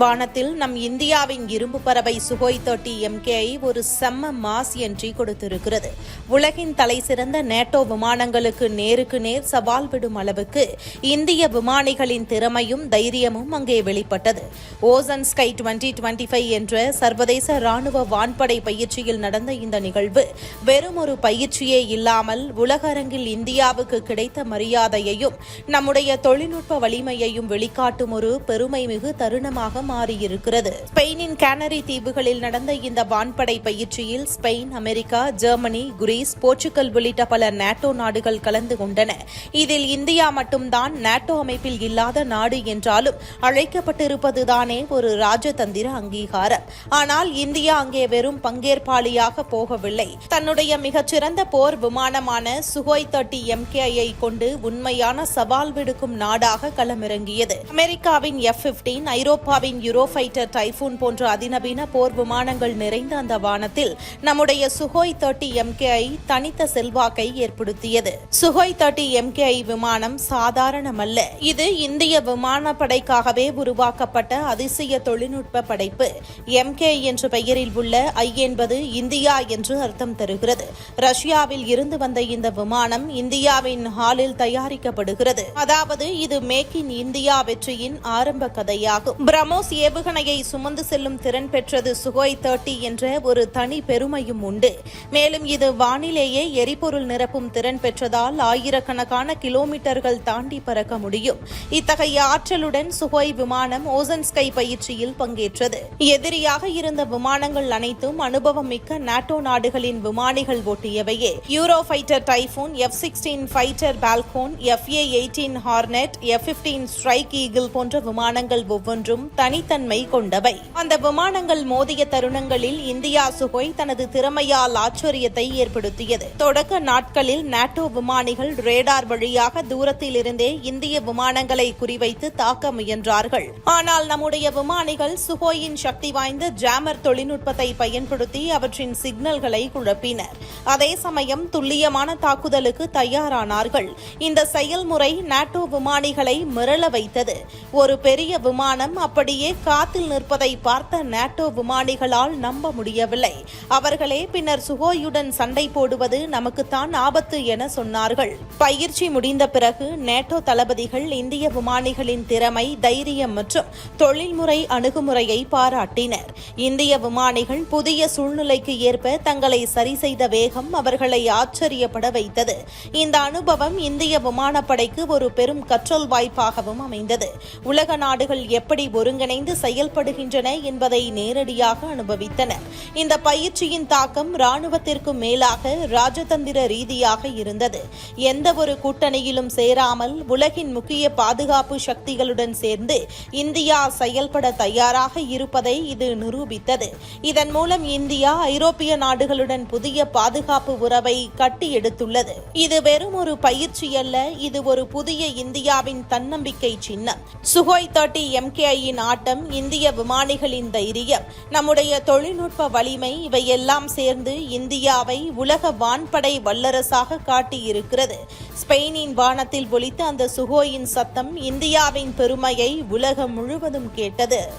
வானத்தில் நம் இந்தியாவின் இரும்பு பறவை சுகோய் தேர்ட்டி எம்கேஐ ஒரு செம்ம மாஸ் என்றி கொடுத்திருக்கிறது. உலகின் தலை சிறந்த நேட்டோ விமானங்களுக்கு நேருக்கு நேர் சவால் விடும் அளவுக்கு இந்திய விமானிகளின் திறமையும் தைரியமும் அங்கே வெளிப்பட்டது. Ocean sky twenty twenty five என்ற சர்வதேச ராணுவ வான்படை பயிற்சியில் நடந்த இந்த நிகழ்வு வெறும் ஒரு பயிற்சியே இல்லாமல் உலக அரங்கில் இந்தியாவுக்கு கிடைத்த மரியாதையையும் நம்முடைய தொழில்நுட்ப வலிமையையும் வெளிக்காட்டும் ஒரு பெருமை மிகு தருணமாக மாறியிருக்கிறது. ஸ்பெயினின் கேனரி தீவுகளில் நடந்த இந்த வான்படை பயிற்சியில் Spain America Germany Greece Portugal உள்ளிட்ட பல நாட்டோ நாடுகள் கலந்து கொண்டன. இதில் இந்தியா மட்டும்தான் நாட்டோ அமைப்பில் இல்லாத நாடு என்றாலும் அழைக்கப்பட்டிருப்பதுதானே ஒரு ராஜதந்திர அங்கீகாரம். ஆனால் இந்தியா அங்கே வெறும் பங்கேற்பாளியாக போகவில்லை. தன்னுடைய மிகச்சிறந்த போர் விமானமான சுகோய் தேர்ட்டி எம்கேஐ கொண்டு உண்மையான சவால் விடுக்கும் நாடாக களமிறங்கியது. அமெரிக்காவின் எஃப் பிப்டீன் ஐரோப்பாவின் யூரோஃபைட்டர் டைஃபூன் போன்ற அதிநவீன போர் விமானங்கள் நிறைந்த அந்த வானத்தில் நம்முடைய சுகோய் தேர்ட்டி எம்கேஐ தனித்த செல்வாக்கை ஏற்படுத்தியது. சுகோய் தேர்ட்டி எம்கேஐ விமானம் சாதாரணமல்ல. இது இந்திய விமானப்படைக்காகவே உருவாக்கப்பட்ட அதிசய தொழில்நுட்ப படைப்பு. எம்கே என்ற பெயரில் உள்ள ஐ என்பது இந்தியா என்று அர்த்தம் தருகிறது. ரஷ்யாவில் இருந்து வந்த இந்த விமானம் இந்தியாவின் ஹாலில் தயாரிக்கப்படுகிறது. அதாவது இது மேக் இன் இந்தியா வெற்றியின் ஆரம்ப கதையாகும். பிரம்மோஸ் ஏவுகணையை சுமந்து செல்லும் திறன் பெற்றது சுகோய் தேர்ட்டி என்ற ஒரு தனி பெருமையும் உண்டு. மேலும் இது வானிலேயே எரிபொருள் நிரப்பும் திறன் பெற்றதால் ஆயிரக்கணக்கான கிலோமீட்டர்கள் தாண்டி பறக்க முடியும். இத்தகைய ஆற்றலுடன் சுகோய் விமானம் ஓசன் ஸ்கை பயிற்சியில் பங்கேற்றது. எதிரியாக இருந்த விமானங்கள் அனைத்தும் அனுபவம் மிக்க நாட்டோ நாடுகளின் விமானிகள் ஓட்டியவையே Eurofighter Typhoon F sixteen fighter Falcon F A eighteen Hornet F fifteen strike eagle போன்ற விமானங்கள் ஒவ்வொன்றும் தனித்தன்மை கொண்டவை. அந்த விமானங்கள் மோதிய தருணங்களில் இந்தியா சுகோய் தனது திறமையால் ஆச்சரியத்தை ஏற்படுத்தியது. தொடக்க நாட்களில் நாட்டோ விமானிகள் ரேடார் வழியாக தூரத்தில் இருந்தே இந்திய விமானங்களை குறிவைத்து தாக்க முயன்றார்கள். ஆனால் நம்முடைய விமானிகள் சுகோயின் சக்தி வாய்ந்த ஜாமர் தொழில்நுட்பத்தை பயன்படுத்தி அவற்றின் சிக்னல்களை குழப்பினர். அதே சமயம் துல்லியமான தாக்குதலுக்கு தயாரானார்கள். இந்த செயல்முறை நாட்டோ விமானிகளை மிரள வைத்தது. ஒரு பெரிய விமானம் அப்படி அப்படியே காத்தில் நிற்பதை பார்த்த நாட்டோ விமானிகளால் நம்ப முடியவில்லை. அவர்களே பின்னர் சுகோயுடன் சண்டை போடுவது நமக்குத்தான் ஆபத்து என சொன்னார்கள். பயிற்சி முடிந்த பிறகு நேட்டோ தளபதிகள் இந்திய விமானிகளின் திறமை தைரியம் மற்றும் தொழில்முறை அணுகுமுறையை பாராட்டினர். இந்திய விமானிகள் புதிய சூழ்நிலைக்கு ஏற்ப தங்களை சரி செய்த வேகம் அவர்களை ஆச்சரியப்பட வைத்தது. இந்த அனுபவம் இந்திய விமானப்படைக்கு ஒரு பெரும் கற்றல் வாய்ப்பாகவும் அமைந்தது. உலக நாடுகள் எப்படி ஒருங்கிணைந்து செயல்படுகின்றன என்பதை நேரடியாக அனுபவித்தனர் இந்த பயிற்சியின் தாக்கம் ராணுவத்திற்கு மேலாக ராஜதந்திர ரீதியாக இருந்தது. எந்தவொரு கூட்டணியிலும் சேராமல் உலகின் முக்கிய பாதுகாப்பு சக்திகளுடன் சேர்ந்து இந்தியா செயல்பட தயாராக இருப்பதை இது நிரூபித்தது. இதன் மூலம் இந்தியா ஐரோப்பிய நாடுகளுடன் புதிய பாதுகாப்பு உறவை கட்டி எடுத்துள்ளது. இது வெறும் ஒரு பயிற்சி அல்ல இது ஒரு புதிய இந்தியாவின் தன்னம்பிக்கை சின்னம். சுகோய் தேர்ட்டி எம்கேஐயின் ஆட்டம் இந்திய விமானிகளின் தைரியம் நம்முடைய தொழில்நுட்ப வலிமை இவையெல்லாம் சேர்ந்து இந்தியாவை உலக வான்படை வல்லரசாக காட்டியிருக்கிறது. ஸ்பெயினின் வானத்தில் ஒலித்த அந்த சுகோயின் சத்தம் இந்தியாவின் பெருமையை உலகம் முழுவதும் கேட்டது.